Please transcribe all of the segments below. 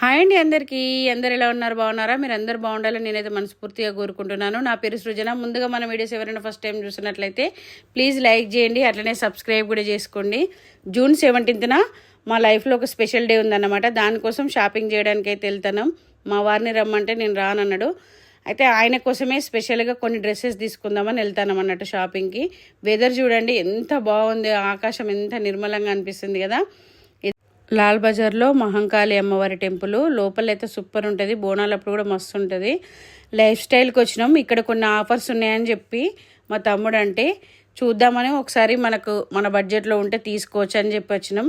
Hi అండి అందరికీ. అందరు ఎలా ఉన్నారు? బాగున్నారా? మీరు అందరు బాగుండాలని నేనైతే మనస్ఫూర్తిగా కోరుకుంటున్నాను. నా పేరు సృజన. ముందుగా మన వీడియోస్ ఎవరైనా ఫస్ట్ టైం చూసినట్లయితే ప్లీజ్ లైక్ చేయండి అట్లనే సబ్స్క్రైబ్ కూడా చేసుకోండి. జూన్ సెవెంటీన్త్న మా లైఫ్లో ఒక స్పెషల్ డే ఉందన్నమాట. దానికోసం షాపింగ్ చేయడానికి అయితే వెళ్తున్నాం మా వారిని రమ్మంటే నేను రానన్నాడు. అయితే ఆయన కోసమే స్పెషల్గా కొన్ని డ్రెస్సెస్ తీసుకుందామని వెళ్తాను అన్నట్టు షాపింగ్కి వెదర్ చూడండి ఎంత బాగుంది. ఆకాశం ఎంత నిర్మలంగా అనిపిస్తుంది కదా. లాల్ బజార్లో మహంకాళి అమ్మవారి టెంపుల్. లోపలైతే సూపర్ ఉంటుంది. బోనాలప్పుడు కూడా మస్తు ఉంటుంది. లైఫ్ స్టైల్కి వచ్చినాం. ఇక్కడ కొన్ని ఆఫర్స్ ఉన్నాయని చెప్పి మా తమ్ముడు అంటే చూద్దామని ఒకసారి మనకు మన బడ్జెట్లో ఉంటే తీసుకోవచ్చు అని చెప్పి వచ్చినాం.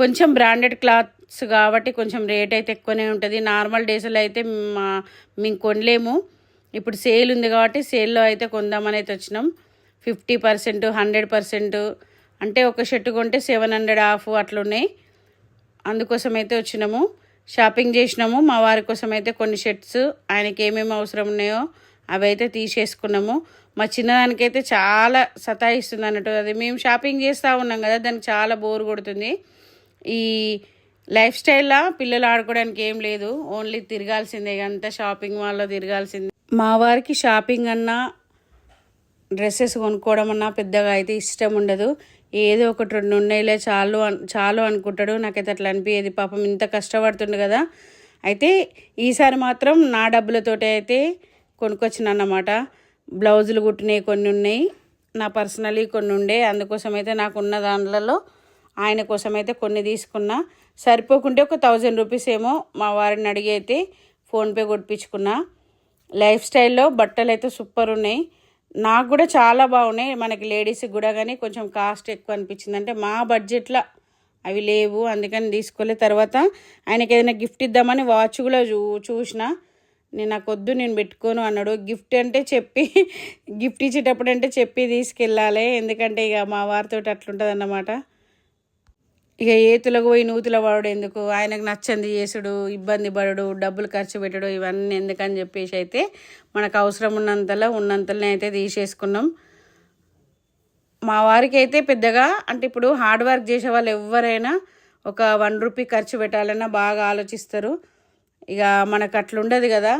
కొంచెం బ్రాండెడ్ క్లాత్స్ కాబట్టి కొంచెం రేట్ అయితే ఎక్కువనే ఉంటుంది. నార్మల్ డేస్లో అయితే మా మేము కొనలేము. ఇప్పుడు సేల్ ఉంది కాబట్టి సేల్లో అయితే కొందామని అయితే వచ్చినాం. ఫిఫ్టీ పర్సెంట్ హండ్రెడ్ పర్సెంట్ అంటే ఒక షర్ట్ కొంటే సెవెన్ హండ్రెడ్ ఆఫ్ అట్లున్నాయి. అందుకోసం అయితే వచ్చినాము. షాపింగ్ చేసినాము. మా వారి కోసం అయితే కొన్ని షర్ట్స్ ఆయనకి ఏమేమి అవసరం ఉన్నాయో అవి అయితే తీసేసుకున్నాము. మా చిన్నదానికైతే చాలా సతాయిస్తుంది అన్నట్టు అది. మేము షాపింగ్ చేస్తూ ఉన్నాం కదా దానికి చాలా బోర్ కొడుతుంది. ఈ లైఫ్ స్టైల్లో పిల్లలు ఆడుకోవడానికి ఏం లేదు. ఓన్లీ తిరగాల్సిందే అంతా షాపింగ్ మాల్లో తిరగాల్సిందే. మా వారికి షాపింగ్ అన్నా డ్రెస్సెస్ కొనుక్కోవడం అన్నా పెద్దగా అయితే ఇష్టం ఉండదు. ఏదో ఒకటి రెండు ఉన్నాయిలే చాలు అన్- చాలు అనుకుంటాడు. నాకైతే అట్లా అనిపించేది పాపం ఇంత కష్టపడుతుండు కదా. అయితే ఈసారి మాత్రం నా డబ్బులతోటి అయితే కొనుక్కొచ్చిన అన్నమాట బ్లౌజులు కుట్టినవి కొన్ని ఉన్నాయి. నా పర్సనలీ కొన్ని ఉండే. అందుకోసం అయితే నాకు ఉన్న దాంట్లలో ఆయన కోసం అయితే కొన్ని తీసుకున్నా. సరిపోకుంటే ఒక థౌజండ్ రూపీస్ ఏమో మా వారిని అడిగి అయితే ఫోన్పే కొట్టించుకున్నా. లైఫ్ స్టైల్లో బట్టలు అయితే సూపర్ ఉన్నాయి. నాకు కూడా చాలా బాగున్నాయి. మనకి లేడీస్కి కూడా కానీ కొంచెం కాస్ట్ ఎక్కువ అనిపించింది. అంటే మా బడ్జెట్లో అవి లేవు. అందుకని తీసుకోలే. తర్వాత ఆయనకి ఏదైనా గిఫ్ట్ ఇద్దామని వాచ్ కూడా చూ చూసిన. నేను నాకు వద్దు నేను పెట్టుకోను అన్నాడు. గిఫ్ట్ అంటే చెప్పి గిఫ్ట్ ఇచ్చేటప్పుడు అంటే చెప్పి తీసుకెళ్ళాలి. ఎందుకంటే ఇక మా వారితో అట్లుంటుంది అన్నమాట ఇక ఏతులకు పోయి నూతుల పడడు ఎందుకు? ఆయనకు నచ్చంది చేసుడు ఇబ్బంది పడడు డబ్బులు ఖర్చు పెట్టడు ఇవన్నీ ఎందుకని చెప్పేసి అయితే మనకు అవసరం ఉన్నంతలో ఉన్నంతలోనే అయితే తీసేసుకున్నాం. మా వారికి అయితే పెద్దగా అంటే ఇప్పుడు హార్డ్ వర్క్ చేసే వాళ్ళు ఎవరైనా ఒక వన్ రూపీ ఖర్చు పెట్టాలన్నా బాగా ఆలోచిస్తారు. ఇక మనకు అట్లుండదు కదా.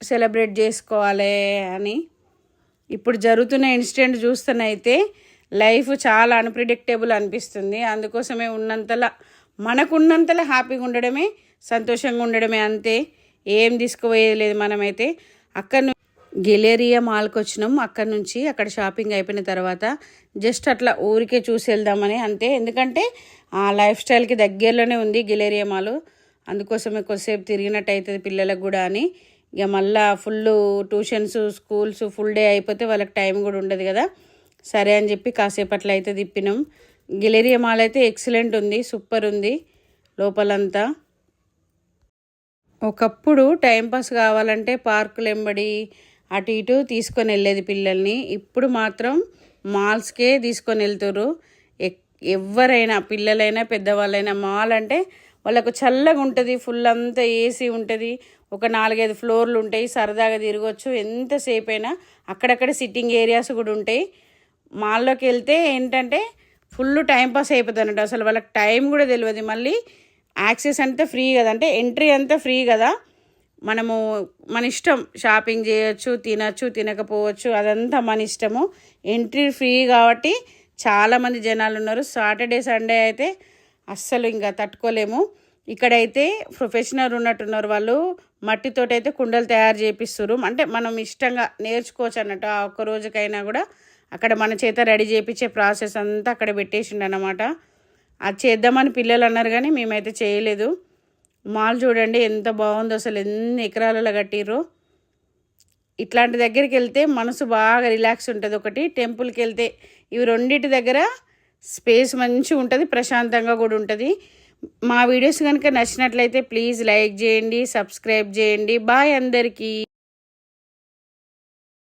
సెలబ్రేట్ చేసుకోవాలి అని. ఇప్పుడు జరుగుతున్న ఇన్సిడెంట్ చూస్తేనైతే లైఫ్ చాలా అన్ప్రిడిక్టబుల్ అనిపిస్తుంది. అందుకోసమే ఉన్నంతలా మనకున్నంతలా హ్యాపీగా ఉండడమే సంతోషంగా ఉండడమే అంతే. ఏం తీసుకుపోయేది లేదు మనమైతే. అక్కడ గెలేరియా మాల్కి వచ్చినాం. అక్కడ నుంచి అక్కడ షాపింగ్ అయిపోయిన తర్వాత జస్ట్ అట్లా ఊరికే చూసి వెళ్దామని అంతే. ఎందుకంటే ఆ లైఫ్ స్టైల్కి దగ్గరలోనే ఉంది గెలేరియా మాల్. అందుకోసమే కొద్దిసేపు తిరిగినట్టు అవుతుంది పిల్లలకు కూడా అని. ఇక మళ్ళా full tuitions schools full day అయిపోతే వాళ్ళకి టైం కూడా ఉండదు కదా. సరే అని చెప్పి కాసేపట్లో అయితే తిప్పినాం. గిలేరియా మాల్ అయితే ఎక్సలెంట్ ఉంది సూపర్ ఉంది లోపలంతా. ఒకప్పుడు టైంపాస్ కావాలంటే పార్కులు ఎంబడి అటు ఇటు తీసుకొని వెళ్ళేది పిల్లల్ని. ఇప్పుడు మాత్రం మాల్స్కే తీసుకొని వెళ్తారు ఎవరైనా పిల్లలైనా పెద్దవాళ్ళైనా మాల్ అంటే వాళ్ళకు చల్లగా ఉంటుంది ఫుల్ అంతా ఏసీ ఉంటుంది. ఒక నాలుగైదు ఫ్లోర్లు ఉంటాయి సరదాగా తిరగచ్చు. ఎంతసేపు అయినా అక్కడక్కడ సిట్టింగ్ ఏరియాస్ కూడా ఉంటాయి. మాల్లోకి వెళ్తే ఏంటంటే ఫుల్ టైం పాస్ అయిపోతుంది అన్నట్టు అసలు వాళ్ళకి టైం కూడా తెలియదు మళ్ళీ యాక్సెస్ అంతా ఫ్రీ కదా. అంటే ఎంట్రీ అంతా ఫ్రీ కదా. మనము మన ఇష్టం. షాపింగ్ చేయొచ్చు తినచ్చు తినకపోవచ్చు అదంతా మన ఇష్టము. ఎంట్రీ ఫ్రీ కాబట్టి చాలామంది జనాలు ఉన్నారు. సాటర్డే సండే అయితే అస్సలు ఇంకా తట్టుకోలేము. ఇక్కడైతే ప్రొఫెషనల్ ఉన్నట్టున్నారు వాళ్ళు. మట్టితోటైతే అయితే కుండలు తయారు చేపిస్తారు అంటే మనం ఇష్టంగా నేర్చుకోవచ్చు అన్నట్టు ఆ ఒక్క రోజుకైనా కూడా. అక్కడ మన చేత రెడీ చేయించే ప్రాసెస్ అంతా అక్కడ పెట్టేసిండు అనమాట అది చేద్దామని పిల్లలు అన్నారు కానీ మేమైతే చేయలేదు. మాల్ చూడండి ఎంత బాగుందో అసలు ఎన్ని ఎకరాలలో కట్టిర్రు. ఇట్లాంటి దగ్గరికి వెళ్తే మనసు బాగా రిలాక్స్ ఉంటుంది ఒకటి. టెంపుల్కి వెళ్తే ఇవి రెండింటి దగ్గర స్పేస్ మంచిగా ఉంటుంది ప్రశాంతంగా కూడా ఉంటుంది. మా వీడియోస్ కనుక నచ్చినట్లయితే ప్లీజ్ లైక్ చేయండి సబ్స్క్రైబ్ చేయండి. బాయ్ అందరికీ.